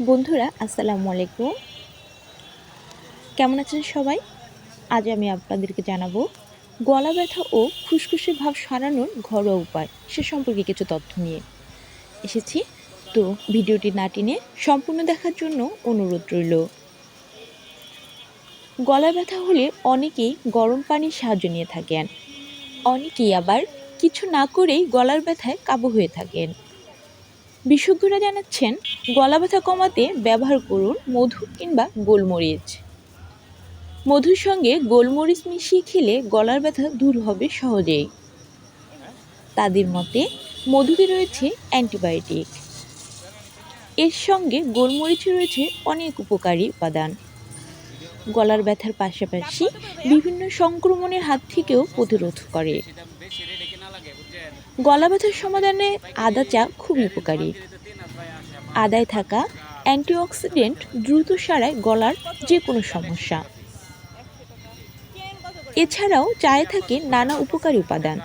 বন্ধুরা, আসসালামু আলাইকুম। কেমন আছেন সবাই? আজ আমি আপনাদেরকে জানাব, গলা ব্যথা ও খুসখুসে ভাব সারানোর ঘরোয়া উপায়। সে সম্পর্কে কিছু তথ্য নিয়ে এসেছি। তো ভিডিওটি না টেনে সম্পূর্ণ দেখার জন্য অনুরোধ রইল। গলা ব্যথা হলে অনেকেই গরম পানির সাহায্য নিয়ে থাকেন। অনেকেই আবার কিছু না করেই গলার ব্যথায় কাবু হয়ে থাকেন। বিশেষজ্ঞরা জানাচ্ছেন গলা ব্যথা কমাতে ব্যবহার করুন মধু কিংবা গোলমরিচ। মধুর সঙ্গে গোলমরিচ মিশিয়ে খেলে গলার ব্যথা দূর হবে সহজেই। তাদের মতে মধুতে রয়েছে অ্যান্টিবায়োটিক। এর সঙ্গে গোলমরিচে রয়েছে অনেক উপকারী উপাদান। গলার ব্যথার পাশাপাশি বিভিন্ন সংক্রমণের হাত থেকেও প্রতিরোধ করে। গলা ব্যথার সমাধানে আদা চা খুবই উপকারী। আদায় থাকা অ্যান্টিঅক্সিডেন্ট দ্রুত সারায় গলার যে কোনো সমস্যা। এছাড়াও চায়ে থাকে নানা উপকারী উপাদান,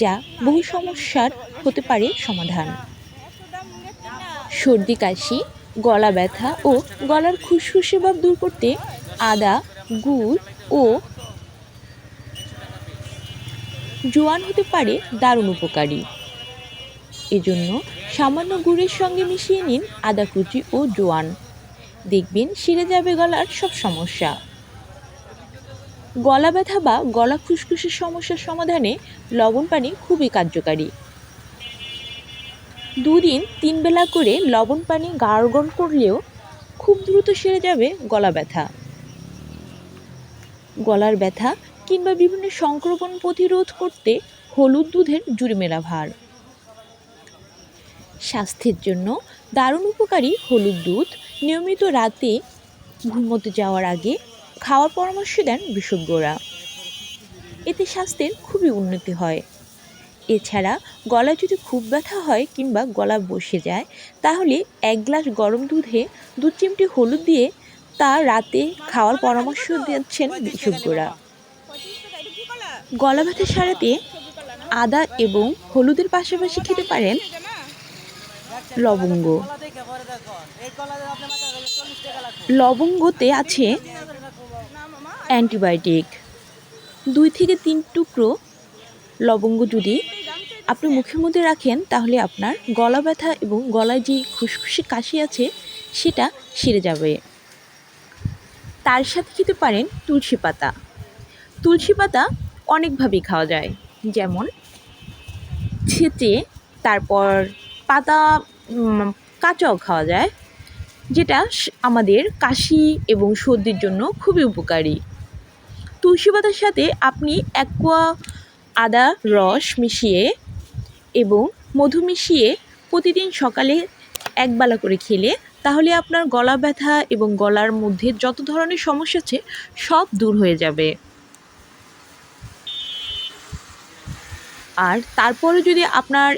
যা বহু সমস্যার হতে পারে সমাধান। সর্দি, কাশি, গলা ব্যথা ও গলার খুসখুসে ভাব দূর করতে আদা, গুড় ও জোয়ান হতে পারে দারুণ উপকারী। এজন্য সামান্য গুড়ের সঙ্গে মিশিয়ে নিন আদা কুচি ও জোয়ান। দেখবেন সেরে যাবে গলার সব সমস্যা। গলা ব্যথা বা গলা খুসখুসের সমস্যার সমাধানে লবণ পানি খুবই কার্যকারী। দুদিন তিন বেলা করে লবণ পানি গার্গল করলেও খুব দ্রুত সেরে যাবে গলা ব্যথা। গলার ব্যথা কিংবা বিভিন্ন সংক্রমণ প্রতিরোধ করতে হলুদ দুধের জুড়িমেলা ভার। স্বাস্থ্যের জন্য দারুণ উপকারী হলুদ দুধ। নিয়মিত রাতে ঘুমোতে যাওয়ার আগে খাওয়ার পরামর্শ দেন বিশেষজ্ঞরা। এতে স্বাস্থ্যের খুবই উন্নতি হয়। এছাড়া গলায় যদি খুব ব্যথা হয় কিংবা গলা বসে যায়, তাহলে এক গ্লাস গরম দুধে দু চিমটি হলুদ দিয়ে তা রাতে খাওয়ার পরামর্শ দিচ্ছেন বিশেষজ্ঞরা। গলা ব্যথা সারাতে আদা এবং হলুদের পাশাপাশি খেতে পারেন লবঙ্গ। লবঙ্গতে আছে অ্যান্টিবায়োটিক। দুই থেকে তিন টুকরো লবঙ্গ যদি আপনি মুখের মধ্যে রাখেন, তাহলে আপনার গলা ব্যথা এবং গলায় যে খুসখুসি কাশি আছে, সেটা সেরে যাবে। তার সাথে খেতে পারেন তুলসী পাতা। তুলসী পাতা অনেকভাবেই খাওয়া যায়। যেমন ছেঁচে, তারপর পাতা কাঁচাও খাওয়া যায়, যেটা আমাদের কাশি এবং সর্দির জন্য খুবই উপকারী। তুলসী পাতার সাথে আপনি এক কোয়া আদা, রস মিশিয়ে এবং মধু মিশিয়ে প্রতিদিন সকালে একবেলা করে খেলে, তাহলে আপনার গলা ব্যথা এবং গলার মধ্যে যত ধরনের সমস্যা আছে, সব দূর হয়ে যাবে। আর তারপরে যদি আপনার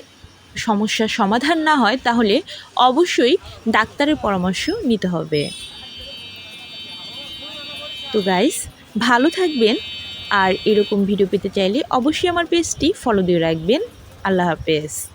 সমস্যার সমাধান না হয়, তাহলে অবশ্যই ডাক্তারের পরামর্শ নিতে হবে। তো গাইস ভালো থাকবেন। আর এরকম ভিডিও পেতে চাইলে অবশ্যই আমার পেজটি ফলো দিয়ে রাখবেন। আল্লাহ হাফেজ।